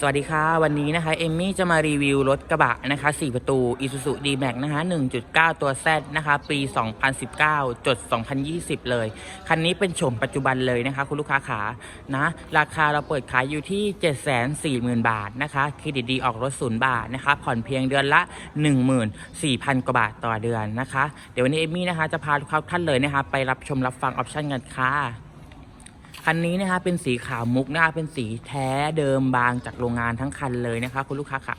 สวัสดีค่ะ วันนี้นะคะ เอมมี่จะมารีวิวรถกระบะนะคะ 4 ประตู Isuzu D-Max นะคะ 1.9 ตัว Z นะคะ ปี 2019 จด 2020 เลย คันนี้เป็นโฉมปัจจุบันเลยนะคะ คุณลูกค้าขานะ ราคาเราเปิดขายอยู่ที่ 740,000 บาทนะคะ เครดิตดีออกรถศูนย์บาทนะคะ ผ่อนเพียงเดือนละ 14,000 กว่าบาทต่อเดือนนะคะ เดี๋ยววันนี้เอมมี่นะคะจะพาทุกท่านเลยนะคะ ไปรับชมรับฟังออปชั่นกันค่ะ คันนี้นะคะเป็นสีขาวมุกนะคะเป็นสีแท้เดิมบางจากโรงงานทั้งคันเลยนะคะ คุณลูกค้าขา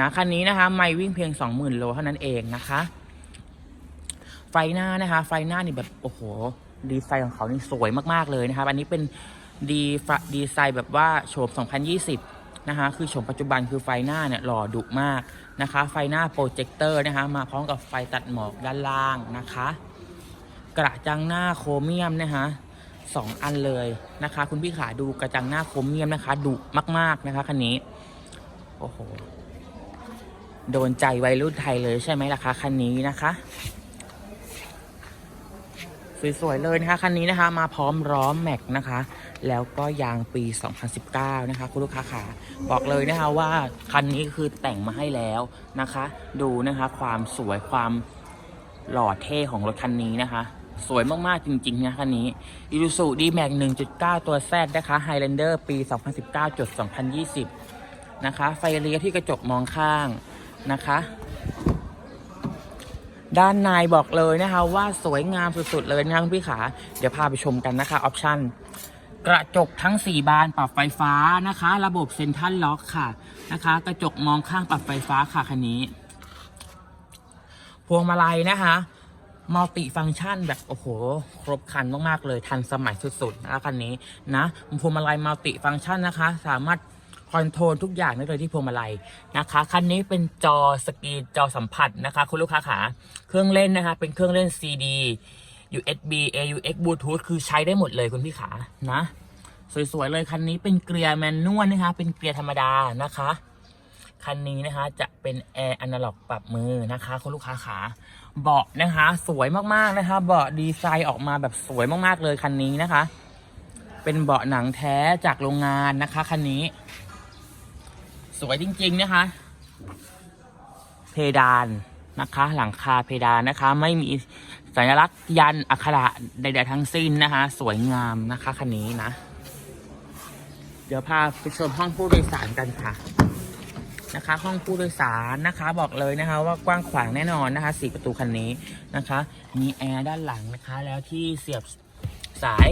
นะคันนี้นะคะ ไม่วิ่งเพียง 20,000 โลเท่านั้นเองนะคะ ไฟหน้านะคะ ไฟหน้านี่แบบโอ้โห ดีไซน์ของเขานี่สวยมากๆเลยนะครับ อันนี้เป็นดีดีไซน์แบบว่าโฉม 2020 นะคะ คือโฉมปัจจุบันคือไฟหน้าเนี่ยหล่อดุมากนะคะ ไฟหน้าโปรเจคเตอร์นะคะ มาพร้อมกับไฟตัดหมอกด้านล่างนะคะ กระจังหน้าโครเมียมนะคะ สองอันเลยนะคะ คุณพี่ขาดูกระจังหน้าครเมียมนะคะดุมาก ๆนะคะคันนี้ โอ้โห โดนใจวัยรุ่นไทยเลยใช่ไหมล่ะคะคันนี้นะคะ สวย ๆ เลยนะคะคันนี้นะคะ มาพร้อมล้อมแม็กนะคะ แล้วก็ยางปี 2019 นะคะ คุณลูกค้าขาบอกเลยนะคะว่าคันนี้คือแต่งมาให้แล้วนะคะ ดูนะคะความสวยความหล่อเท่ของรถคันนี้นะคะ สวยมาก ๆ จริง ๆ นะคันนี้ i s u z u D-Max 1.9 ตัว Z นะคะ Highlander ปี 2019จด2020 นะคะ ไฟเลี้ยวที่กระจกมองข้างนะคะ ด้านในบอกเลยนะคะ ว่าสวยงามสุด ๆ เลยนะคุณพี่ขา เดี๋ยวพาไปชมกันนะคะ ออปชั่นกระจกทั้ง 4 บานปรับไฟฟ้านะคะ ระบบเซ็นทรัลล็อกค่ะนะคะ กระจกมองข้างปรับไฟฟ้าค่ะคันนี้ พวงมาลัยนะคะ มัลติฟังก์ชันแบบ โอ้โห ครบครันมาก ๆ เลยทันสมัยสุด ๆนะคะคันนี้นะพวงมาลัยมัลติฟังก์ชันนะคะ สามารถคอนโทรลทุกอย่างได้เลยที่พวงมาลัยนะคะ คันนี้เป็นจอสกรีนจอสัมผัสนะคะ คุณลูกค้าขาเครื่องเล่นนะคะ เป็นเครื่องเล่น CD USB AUX Bluetooth คือใช้ได้หมดเลยคุณพี่ขานะ สวย ๆ เลยคันนี้เป็นเกียร์แมนนวลนะคะ เป็นเกียร์ธรรมดานะคะ คันนี้นะคะจะเป็นแอร์อนาล็อกปรับมือนะคะคุณลูกค้าขาเบาะนะคะ สวยมากๆนะคะ เบาะดีไซน์ออกมาแบบสวยมากๆเลยคันนี้นะคะ เป็นเบาะหนังแท้จากโรงงานนะคะคันนี้ สวยจริง ๆนะคะ เพดานนะคะ หลังคาเพดานนะคะ ไม่มีสัญลักษณ์ยันอักขระใดๆทั้งสิ้นนะคะ สวยงามนะคะคันนี้นะ เดี๋ยวพาไปชมห้องผู้โดยสารกันค่ะ นะคะ ห้องผู้โดยสารนะคะ บอกเลยนะคะ ว่ากว้างขวางแน่นอนนะคะสี่ประตูคันนี้นะคะ มีแอร์ด้านหลังนะคะ แล้วที่เสียบสาย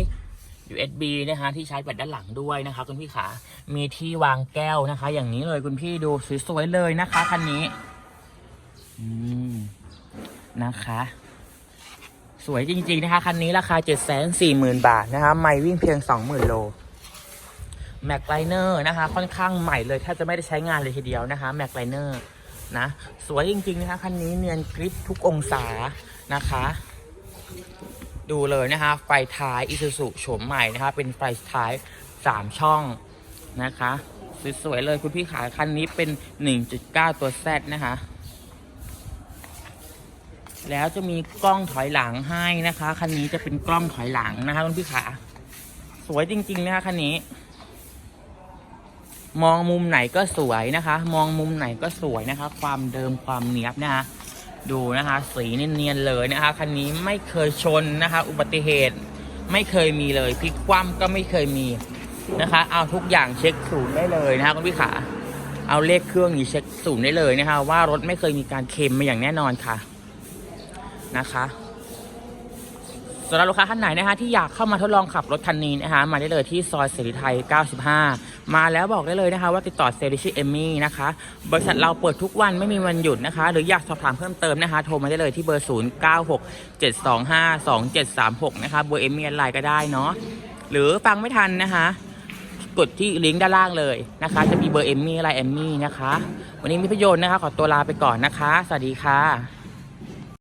USB นะคะที่ใช้แบตด้านหลังด้วยนะคะคุณพี่ขา มีที่วางแก้วนะคะ อย่างนี้เลยคุณพี่ดูสวยๆเลยนะคะคันนี้อืมนะคะ สวยจริงๆนะคะคันนี้ราคา 740,000 บาทนะคะ ไม่วิ่งเพียง 20,000 โล แม็กไลเนอร์นะคะ ค่อนข้างใหม่เลยแทบจะไม่ได้ใช้งานเลยทีเดียวนะคะแม็กไลเนอร์นะ สวยจริง ๆ นะคะ คันนี้เนียนกริปทุกองศานะคะ ดูเลยนะคะ ไฟท้ายอิซูซุโฉมใหม่นะคะ เป็นไฟท้าย3ช่องนะคะสวยๆเลยคุณพี่ขาคันนี้เป็น 1.9 ตัว Z นะคะ แล้วจะมีกล้องถอยหลังให้นะคะ คันนี้จะเป็นกล้องถอยหลังนะคะคุณพี่ขา สวยจริง ๆ นะคะคันนี้ มองมุมไหนก็สวยนะคะ มองมุมไหนก็สวยนะคะ ความเดิมความเนียบนะคะดูนะคะ สีเนียนๆเลยนะคะ คันนี้ไม่เคยชนนะคะ อุบัติเหตุไม่เคยมีเลยพลิกคว่ำก็ไม่เคยมีนะคะ เอาทุกอย่างเช็คศูนย์ได้เลยนะคะคุณพี่ขาเอาเลขเครื่องนี้เช็คศูนย์ได้เลยนะคะ ว่ารถไม่เคยมีการเค็มมาอย่างแน่นอนค่ะนะคะ สำหรับลูกค้าท่านไหนนะคะที่อยากเข้ามาทดลองขับรถคันนี้นะคะมาได้เลยที่ซอยเสรีไทย 95 มาแล้วบอกได้เลยนะคะ ว่าติดต่อเซริชิเอมี่นะคะ บริษัทเราเปิดทุกวันไม่มีวันหยุดนะคะ หรืออยากสอบถามเพิ่มเติมนะคะ โทรมาได้เลยที่เบอร์ 0 9 6 7 2 5 2 7 3 6 นะคะเบอร์เอมมี่ไลน์ก็ได้เนาะหรือฟังไม่ทันนะคะกดที่ลิงก์ด้านล่างเลยนะคะ จะมีเบอร์เอมมี่ไลน์เอมมี่นะคะ วันนี้มีประโยชน์นะคะ ขอตัวลาไปก่อนนะคะ สวัสดีค่ะ